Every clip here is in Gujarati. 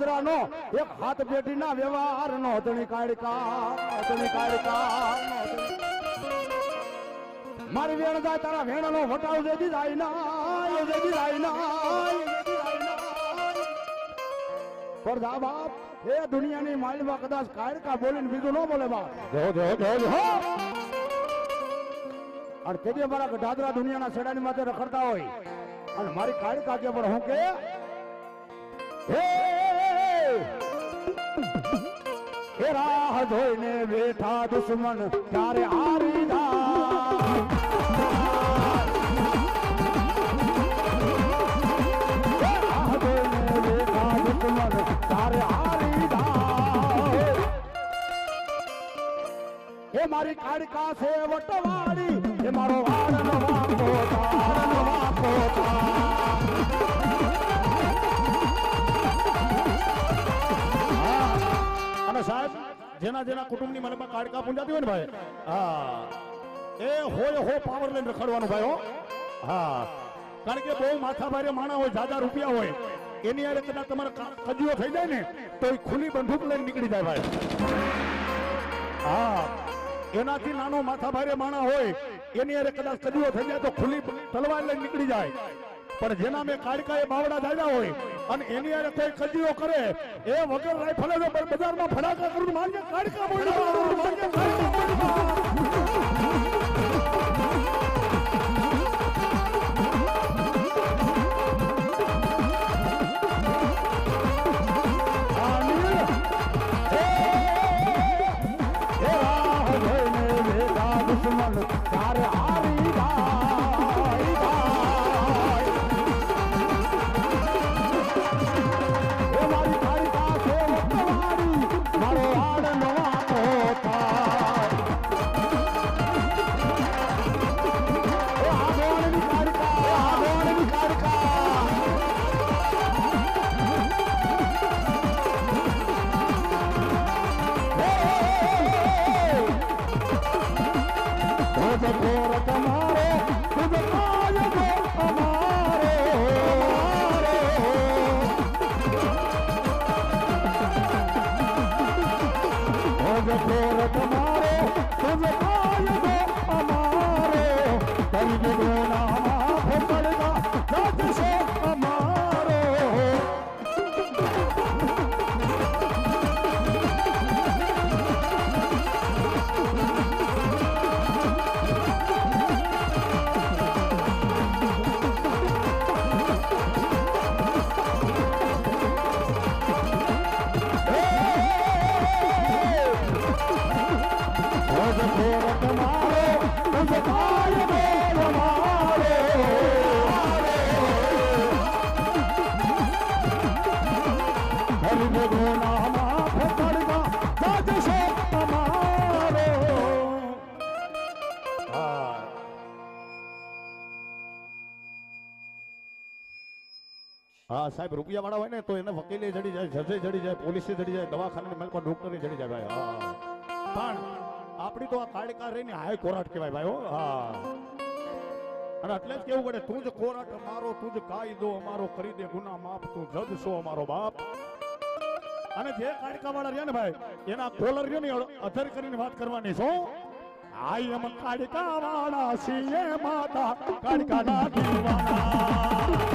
મારા નો એક હાથ પેટી ના વ્યવહાર નો ધણી કાળકા ધણી કાળકા મારી વેણ જાય તારા વેણ નો વટાવ જેદી જાય ના જેદી જાય ના પરદા બાપ એ દુનિયાની માલમાં કદાચ કાળકા બોલીને બીજું ન બોલે બાપ. જો જો જો જો. અને તે મારા ઢાદરા દુનિયાના છેડાની માથે રખડતા હોય. અને મારી કાળી કાકે પણ હું કે હે! રાહ જોઈને બેઠા દુશ્મન, ત્યારે હારી રાહ જોઈને બેઠા દુશ્મન ત્યારે હારી એ મારી કાળકા છે વટવાળી એ મારો વાળ પોતા અને સાહેબ, જેના જેના કુટુંબની મનમાં કાળકા પૂંજાતી હોય ને ભાઈ. હા. એ હોય હો પાવર લઈને રખડવાનું ભાઈ હો. હા. કારણ કે બહુ માથા ભારે માણા હોય, જાજા રૂપિયા હોય. એની આરે કદાચ તમારે કજીઓ થઈ જાય ને, તો એ ખુલ્લી બંદૂક લઈને નીકળી જાય ભાઈ. હા. એનાથી નાનો માથા ભારે માણા હોય, એની આરે કદાચ કજીયો થઈ જાય તો ખુલ્લી તલવાર લઈને નીકળી જાય. પણ જેના મેં કાળકા એ બાવડા દાદા હોય અને એની હારે કોઈ કજીઓ કરે એ વગર રાઈફલે બજારમાં ફડાકા કરું માનજે કાળકા બોલ્યા હા, સાહેબ રૂપિયા વાળા હોય ને તો એને વકીલે જડી જાય, જજે ચડી જાય, પોલીસે જડી જાય દવાખાને મેલ પર ડોક્ટરે જડી જાય ભાઈ. હા. પણ આપણી તો આ કાળકા રહીને હાઈ કોરાટ કહેવાય ભાઈ, હો. હા. અને એટલે જ કેવું પડે, તું જ કોરાટ અમારો તું જ કાયદો અમારો કરી દે, ગુના માફ, તું જજ છો અમારો બાપ. અને જે કાળકા વાળા રહ્યા ને ભાઈ, એના કોલર રહ્યો ને અધર કરીને વાત કરવાની શું આઈ એમ કાળકા વાળા સીએ માતા કાળકા ના દીવાના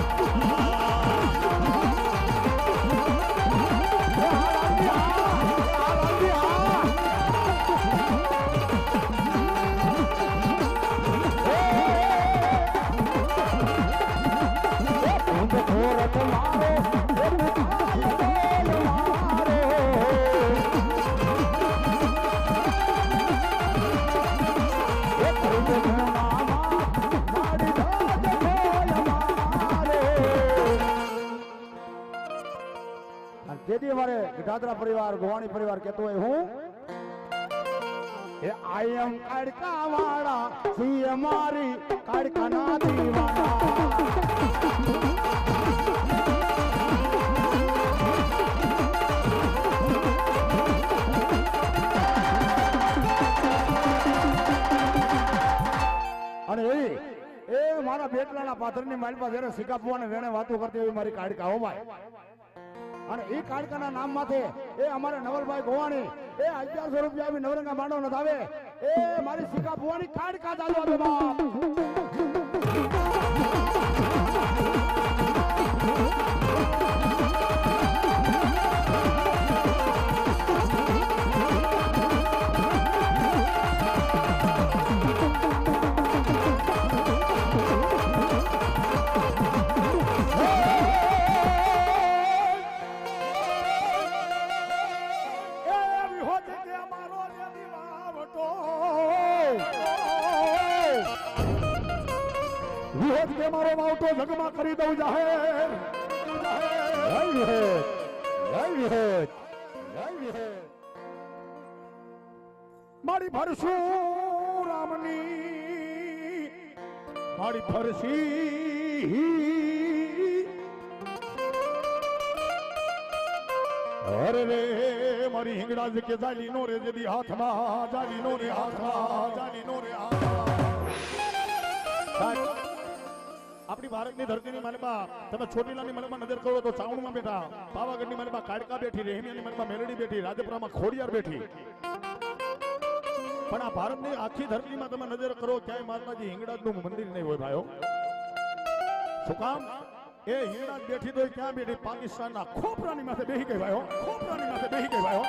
જેથી અમારે ગઢાદરા પરિવાર ગોવાણી પરિવાર કહેતો હોય, હું? અને એ મારા બેટલાના પાથરની મારી પાસે સિકાપવાને વેણે વાતો કરતી એવી મારી કાડકા હો ભાઈ. અને એ કાળકાના નામ માથે એ અમારે નવલભાઈ ગોવાણી એ અગિયારસો રૂપિયા નવરંગા માંડો ન આવે એ મારી સિકા ભુવાની કાળકા ચાલુ આપે બાપ. કરી દઉં જાહેર. જય વિહોત જય વિહોત જય વિહોત મારી ભરશું રામની મારી ફરસી અરે રે મારી હિંગડા જ કે જાલી નો રે જદી હાથમાં જાલી નો રે હાથમાં જાલી નો રે હાથમાં. આપણી ભારતની ધરતીની માલમાં તમે ચોટીલાની માલમાં નજર કરો તો ચાવણમાં બેઠા, પાવાગઢની મનમાં કાડકા બેઠી, રેહમિયાની મનમાં મેલડી બેઠી, રાજપુરામાં ખોડિયાર બેઠી. પણ આ ભારતની આખી ધરતીમાં તમે નજર કરો ક્યાંય માતાજી હિંગળાજનું મંદિર નહીં હોય ભાઈઓ. શું કામ? એ હિંગળાજ બેઠી તો ક્યાં બેઠી? પાકિસ્તાનના ખોપરાની માથે બેહી ગઈ ભાઈઓ. ખોપરાની માથે બેહી ગઈ ભાઈઓ.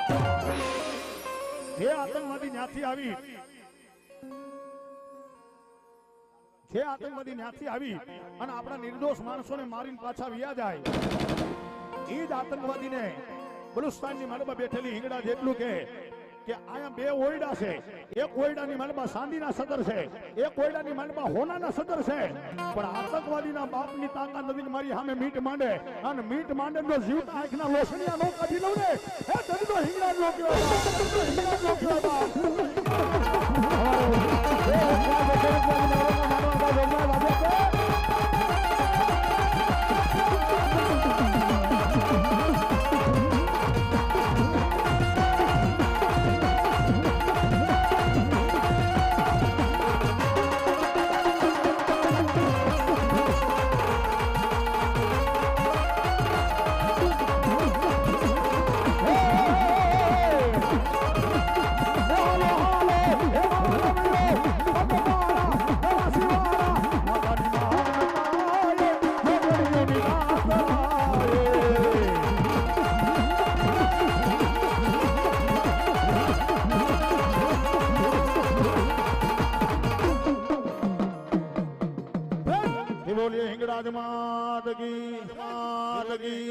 જે આતંકવાદી ન્યાથી આવી જે આતંકવાદી ન્યાથી આવી અને આપણા નિર્દોષ માણસોને મારીને પાછા વ્યા જાય. એ જ આતંકવાદીને બલુસ્તાનની માલમાં બેઠેલી હિંગડા જેટલું કે કે આયા બે ઓરડા છે. એક ઓયડાની માલમાં સાંદીના સદર છે. એક ઓરડાની માલમાં હોનાના સદર છે. પણ આતંકવાદીના બાપની તાકાત નથી મારી સામે મીટ માંડે. અને મીટ માંડે તો જીવતા આંખના લોસણિયા નો કાઢી લઉં ને. હે કહેવાય હિંગડા નો કહેવાય.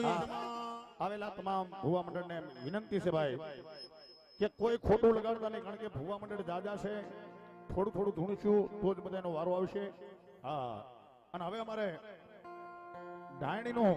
આવેલા તમામ ભુવા મંડળને વિનંતી છે ભાઈ કે કોઈ ખોટું લગાડતા નહીં, કારણ કે ભુવા મંડળ જાજા છે, થોડું થોડું ધૂણશું તો જ બધાનો વારો આવશે. હા. અને હવે અમારે ડાયણીનું